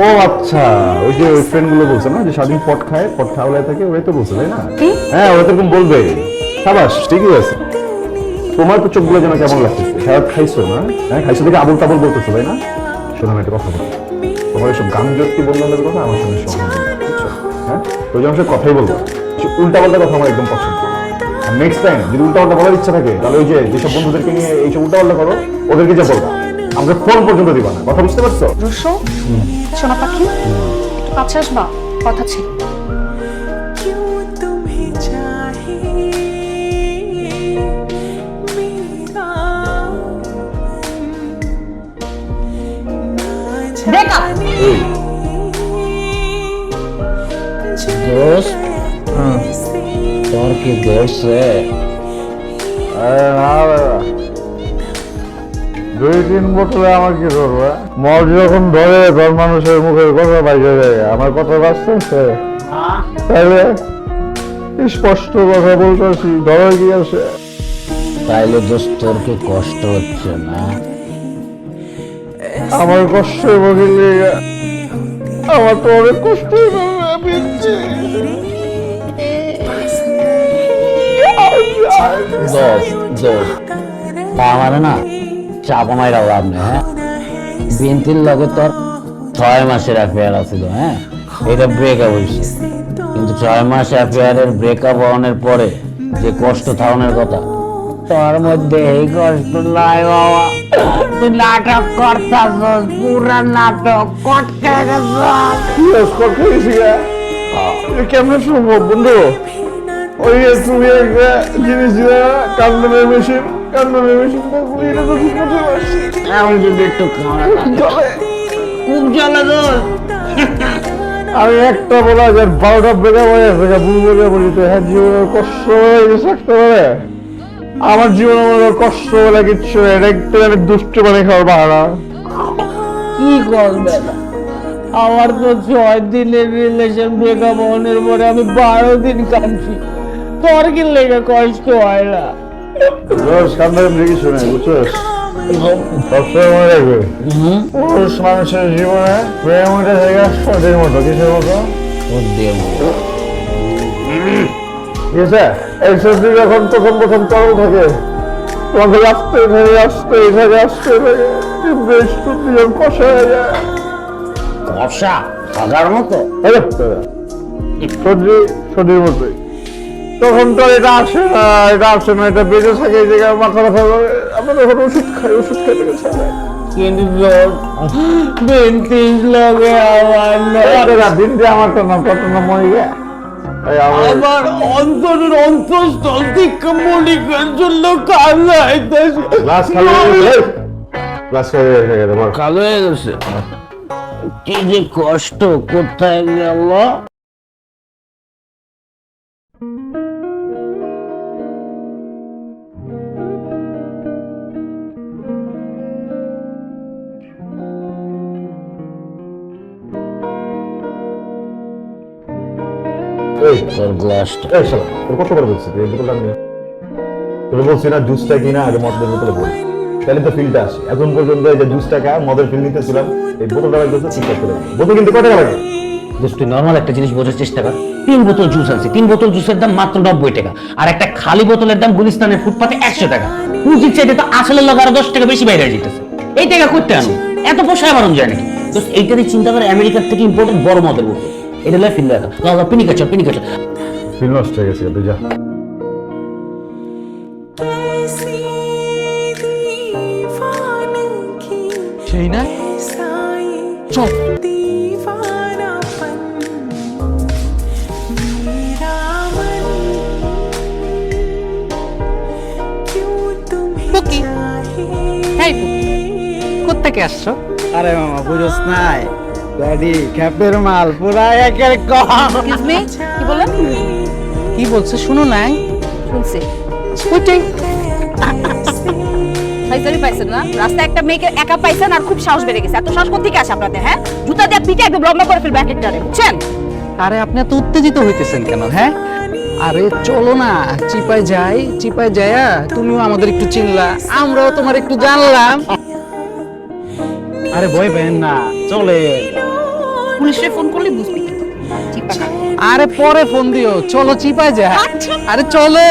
ও আচ্ছা ওই যে ওই ফ্রেন্ডগুলো বলছে না যে স্বাধীন পট খায় পট খাওয়ালায় থাকে ওই তো বলছে তাই না? হ্যাঁ ওরা তো এরকম বলবে। সাবাস ঠিকই আছে তোমার তো চোখগুলো যেন কেমন লাগতেছে সারাত খাইছো না? হ্যাঁ খাইছো দেখে আবল তাবল বলতেছো তাই না? শোনো একটা কথা বলি। তোমার এসব গান জ্যোতি বন্ধনের কথা? আমার সঙ্গে হ্যাঁ তো যেমন সে কথাই বলব উল্টা পাল্টা কথা আমার একদম পছন্দ নেক্সট টাইম যদি উল্টা পাল্টা বলার ইচ্ছা থাকে তাহলে ওই যে যেসব বন্ধুদেরকে নিয়ে এইসব উল্টা পাল্টা করো ওদেরকে যে বলবা। আমাকে ফোন পর্যন্ত দিবা না কথা বুঝতে পারছো রুশো সোনা পাখি একটু কাছে আসবা কথা ছিল क्यों तुम्हें चाहे मेरा ना Break up. এই দুই তিন বোতলে আমার কি করবে? মদ যখন ধরে ঘর মানুষের মুখের কথা বাইরে যায়। আমার কথা বাঁচতেছে? তাহলে স্পষ্ট কথা বলতেছি ধরে কি আছে? তাইলে দোস্ত তোর কি কষ্ট হচ্ছে না? আমার কষ্ট বকিলে আমার তো অনেক কষ্ট দোস্ত দোস্ত তা আমার না? চাপ মাইরা লাভ নেই হ্যাঁ? বিনতির লগে তোর ছয় মাসের অ্যাফেয়ার আছিল হ্যাঁ? এটা ব্রেকআপ হয়েছে কিন্তু ছয় মাস অ্যাফেয়ারের ব্রেকআপ হওয়ার পরে যে কষ্ট থাকানোর কথা, তোর মধ্যে এই কষ্ট নাই বাবা। তুই নাটক করতাস পুরা নাটক কটকে গেছ কেমন সম্ভব বন্ধু? ওই তুমি একটা জিনিস কান্দনের মেশিন এটা তো আমি যদি একটু খাওয়া চলে খুব জ্বালা দোষ আমি একটা বলা যে বারোটা হয়ে গেছে ভুল বেগা বলি তো হ্যাঁ জীবনের কষ্ট একটা বলে আমার জীবনের মধ্যে কষ্ট বলে কিচ্ছু। এটা একটু আমি দুষ্ট মানে খাওয়ার বাহানা। কি করবে আমার তো ছয় দিনের রিলেশন ব্রেকআপ হওয়ার পরে আমি বারো দিন কাঁদছি। তোর কি লেগে কষ্ট হয় না? কান্দার কিছু নেই বুঝছিস সবসময় মনে রাখবে। পুরুষ মানুষের জীবনে প্রেম ওইটা জায়গা সদের মতো কিসের মতো? তোর দিয়ে মতো। ঠিক আছে এই সর্দি যখন তখন প্রথম তরল থাকে তোমাকে আসতে থাকে আসতে আসতে যখন কষা হয়ে যায়। কষা সাদার মতো? মতোই। তখন তো এটা আসে না এটা আসে না এটা বেঁচে থাকে এই জায়গায় মাথা ব্যথা করে। আমরা তখন ওষুধ খাই ওষুধ খাইতে গেছে। কিন্তু তোর বিনতির আমার না। দিনটা আমার তো না কত না মরে গে আমার আমার অন্তরের অন্তঃস্থল থেকে মলিকের জন্য কান্না কালো হয়ে গেছে। কি যে কষ্ট কোথায় গেল? এই, তোর কত কিনা, আগে মদের বোতলে তাহলে তো ফিলটা আসে। এখন পর্যন্ত এই যে জুসটা খা মদের ফিল নিতেছিলাম, এই বোতলটা লাগতেছে করে বোতল কিন্তু কত টাকা লাগে জাস্ট তুই নর্মাল একটা জিনিস বোঝার চেষ্টা কর। তিন বোতল জুস আছে তিন বোতল জুসের দাম মাত্র নব্বই টাকা। আর একটা খালি বোতলের দাম গুলিস্তানের ফুটপাতে একশো টাকা। পুঁজির চাইতে তো আসলের লগে আরও দশ টাকা বেশি বাইরে যেতেছে। এই টাকা করতে আনো এত পোষায় বারণ যায় নাকি জাস্ট এইটারই চিন্তা করে আমেরিকার থেকে ইম্পোর্টেড বড় মদের বুকে এটা লয় ফিল্ম দেখা পিনিকা চল পিনিকা চল ফিল্ম নষ্ট হয়ে গেছে তুই যা। সেই না? চল। কোত্থেকে আসছো? আরে মামা বুঝোস নাই। ড্যাডি খ্যাপের মাল পুরা একের কম। কি বললেন? কি বলছে শুনো নাই? শুনছি ওইটাই। ফাইজারি পাইছেন না? রাস্তায় একটা মেয়েকে একা পাইছেন আর খুব সাহস বেড়ে গেছে। এত সাহস কোথেকে আসে আপনাদের হ্যাঁ? জুতা দিয়ে পিঠে একদম লম্বা করে ফেলবে বুঝছেন? আরে আপনি এত উত্তেজিত হইতেছেন কেন হ্যাঁ? আরে চলো না চিপায় যাই চিপায় যায়া তুমিও আমাদের একটু চিনলা আমরাও তোমার একটু জানলাম। আরে ভয় পেন না চলে। পুলিশে ফোন করলে বুঝবি আরে পরে ফোন দিও চলো চিপায় যা আচ্ছা। আরে চলো।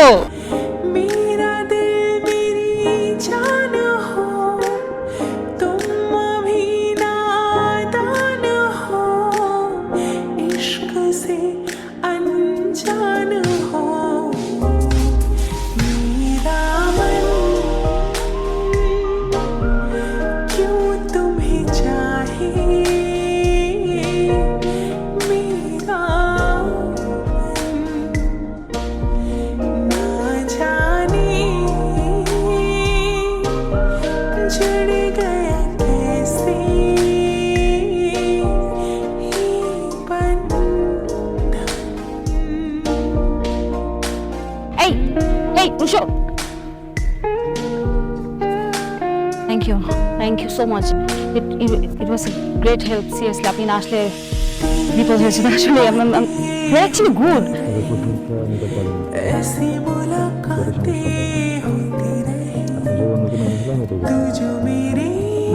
Thank you thank you so much it it was great help seriously আপনি না আসলে বিপদ হয়েছিল আসলে। অ্যাকচুয়ালি গুড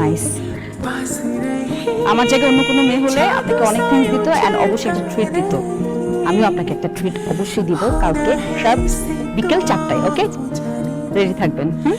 নাইস আমার জায়গায় অন্য কোনো মেয়ে হলে আপনাকে অনেক থিংস দিত অ্যান্ড অবশ্যই একটা ট্রিট দিত। আমিও আপনাকে একটা ট্রিট অবশ্যই দিব কালকে। সব বিকেল চারটায় ওকে রেডি থাকবেন হ্যাঁ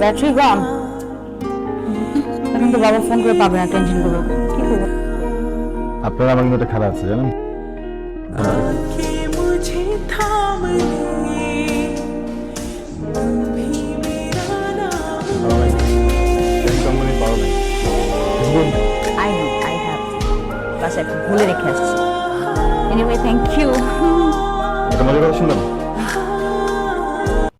ব্যাটারি কম এখন তো বাবা ফোন করে পাবে না টেনশন করব কি করব? আপনারা আমার মতো খারাপ আছে জানেন? ভুলে রেখে আসছি। এনিওয়ে থ্যাংক ইউ এটা মজা করে শুনলাম।